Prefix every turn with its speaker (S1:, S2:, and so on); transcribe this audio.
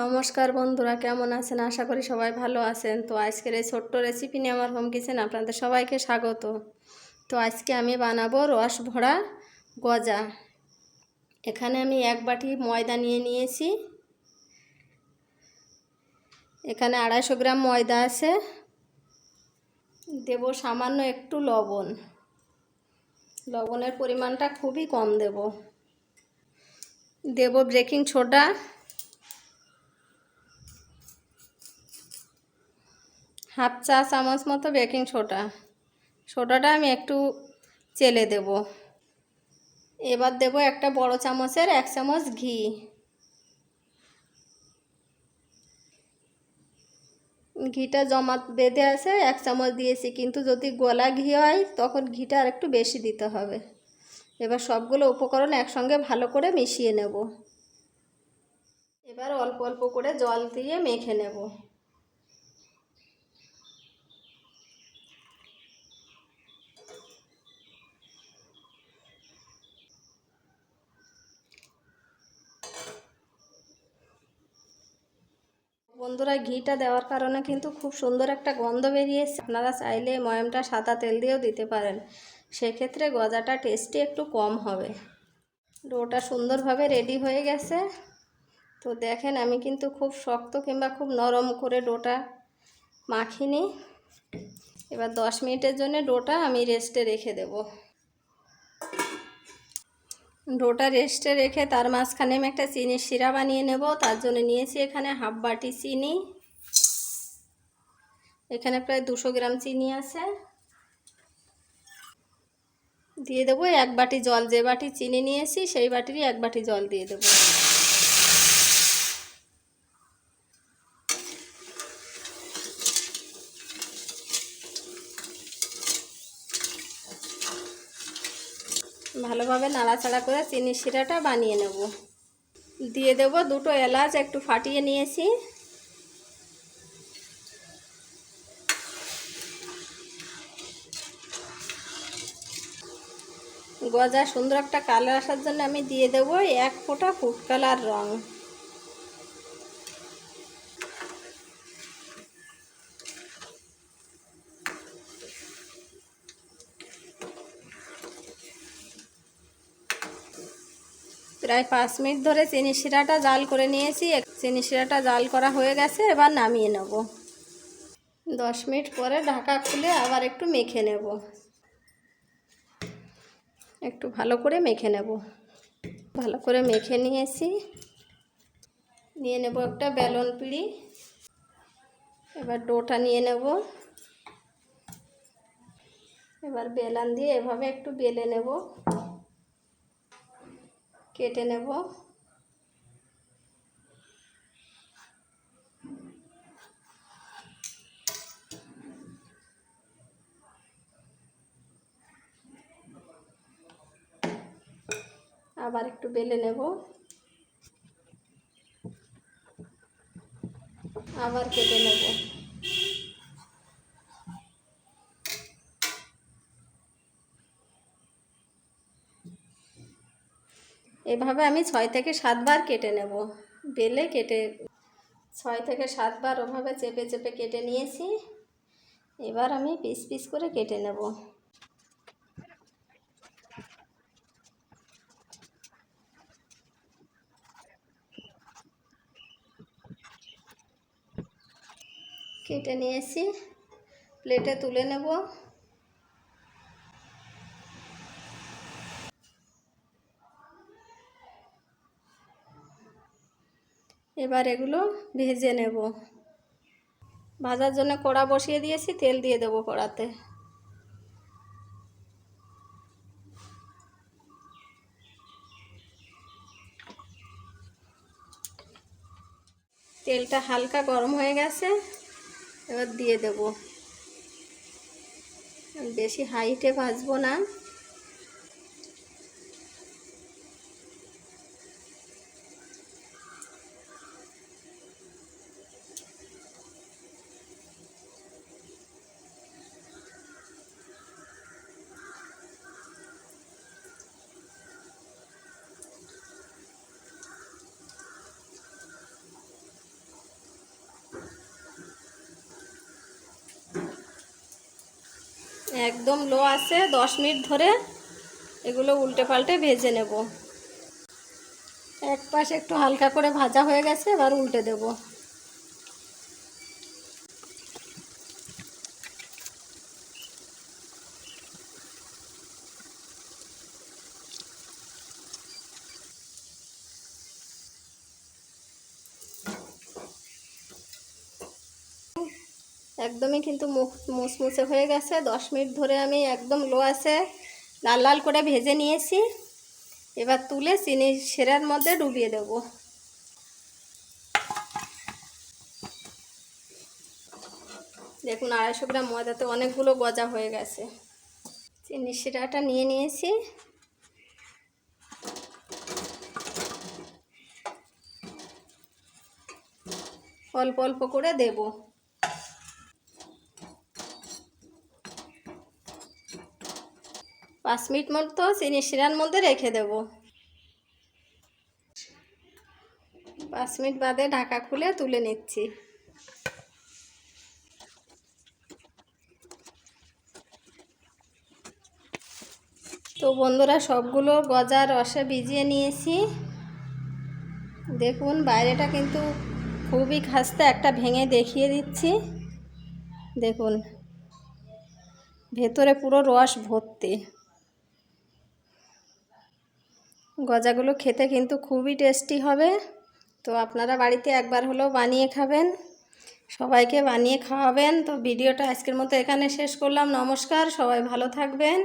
S1: নমস্কার বন্ধুরা, কেমন আছেন? আশা করি সবাই ভালো আছেন। তো আজকের এই ছোট্ট রেসিপি নিয়ে আমার হোম কিচেন আপনাদের সবাইকে স্বাগত। তো আজকে আমি বানাবো রস ভরা গজা। এখানে আমি এক বাটি ময়দা নিয়ে নিয়েছি। এখানে আড়াইশো গ্রাম ময়দা আছে। দেব সামান্য একটু লবণ। লবণের পরিমাণটা খুবই কম দেব। দেব বেকিং সোডা হাফ চা চামচ মতো বেকিং সোডা। সোডাটা আমি একটু চেলে দেব। এবার দেব একটা বড় চামচের এক চামচ ঘি। ঘিটা জমা বেঁধে আছে, এক চামচ দিয়েছি, কিন্তু যদি গলা ঘি হয়, তখন ঘিটা আর একটু বেশি দিতে হবে। এবার সবগুলো উপকরণ একসঙ্গে ভালো করে মিশিয়ে নেব। এবার অল্প অল্প করে জল দিয়ে মেখে নেব। বন্ধুরা ঘিটা দেওয়ার কারণে কিন্তু খুব সুন্দর একটা গন্ধ বেরিয়েছে। আপনারা চাইলে ময়ামটা সাদা তেল দিয়েও দিতে পারেন। সেক্ষেত্রে গজাটা টেস্টি একটু কম হবে। ডোটা সুন্দরভাবে রেডি হয়ে গেছে। তো দেখেন, আমি কিন্তু খুব শক্ত কিংবা খুব নরম করে ডোটা মাখিনি। এবার দশ মিনিটের জন্য ডোটা আমি রেস্টে রেখে দেবো। ডোটা রেস্টে রেখে তার মাঝখানে আমি একটা চিনির শিরা বানিয়ে নেব। তার জন্য নিয়েছি এখানে হাফ বাটি চিনি। এখানে প্রায় দুশো গ্রাম চিনি আছে। দিয়ে দেবো এক বাটি জল। যে বাটি চিনি নিয়েছি, সেই বাটিরই এক বাটি জল দিয়ে দেবো। ভালোভাবে নাড়াচাড়া করে চিনি শিরাটা বানিয়ে নেব। দিয়ে দেব দুটো এলাচ, একটু ফাটিয়ে নিয়েছি। গজা সুন্দর একটা কালার আসার জন্য আমি দিয়ে দেব এক ফোঁটা ফুড কালার রঙ প্রায় পাঁচ মিনিট ধরে চিনি শিরাটা জাল করে নিয়েছি। চিনি শিরাটা জাল করা হয়ে গেছে, এবার নামিয়ে নেব। দশ মিনিট পরে ঢাকা খুলে আবার একটু মেখে নেব। একটু ভালো করে মেখে নেব। ভালো করে মেখে নিয়েছি। নিয়ে নেব একটা বেলন পিড়ি। এবার ডোটা নিয়ে নেব। এবার বেলান দিয়ে এভাবে একটু বেলে নেব। কেটে নেব। আবার একটু বেলে নেব। আবার কেটে নেব। এভাবে আমি ছয় থেকে সাতবার কেটে নেব। বেলে কেটে ছয় থেকে সাতবার ওভাবে চেপে চেপে কেটে নিয়েছি। এবার আমি পিস পিস করে কেটে নেব। কেটে নিয়েছি। প্লেটে তুলে নেব। এবার এগুলো ভেজে নেব। ভাজার জন্য কড়া বসিয়ে দিয়েছি, তেল দিয়ে দেবো কড়াতে। তেলটা হালকা গরম হয়ে গেছে, এবার দিয়ে দেব। বেশি হাইটে ভাজবো না। একদম লো আছে, দশ মিনিট ধরে এগুলো উল্টে পাল্টে ভেজে নেব। এক পাশে একটু হালকা করে ভাজা হয়ে গেছে, এবার উল্টে দেব। একদমই কিন্তু মুখ মুসমুসে হয়ে গেছে। দশ মিনিট ধরে আমি একদম লো আছে। লাল লাল করে ভেজে নিয়েছি। এবার তুলে চিনি সেরার মধ্যে ডুবিয়ে দেব। দেখুন, আড়াইশো গ্রাম ময়দাতে অনেকগুলো গজা হয়ে গেছে। চিনি শিরাটা নিয়ে নিয়েছি। অল্প অল্প করে দেবো। পাঁচ মিনিট মতো চিনি শিরার মধ্যে রেখে দেব। পাঁচ মিনিট বাদে ঢাকা খুলে তুলে নিচ্ছি। তো বন্ধুরা, সবগুলো গজা রসে ভিজিয়ে নিয়েছি। দেখুন, বাইরেটা কিন্তু খুবই খাস্তে একটা ভেঙে দেখিয়ে দিচ্ছি। দেখুন, ভেতরে পুরো রস ভর্তি। গজাগুলো খেতে কিন্তু খুবই টেস্টি হবে। তো আপনারা বাড়িতে একবার হলেও বানিয়ে খাবেন। সবাইকে বানিয়ে খাওয়াবেন। তো ভিডিওটা আজকের মতো এখানে শেষ করলাম। নমস্কার, সবাই ভালো থাকবেন।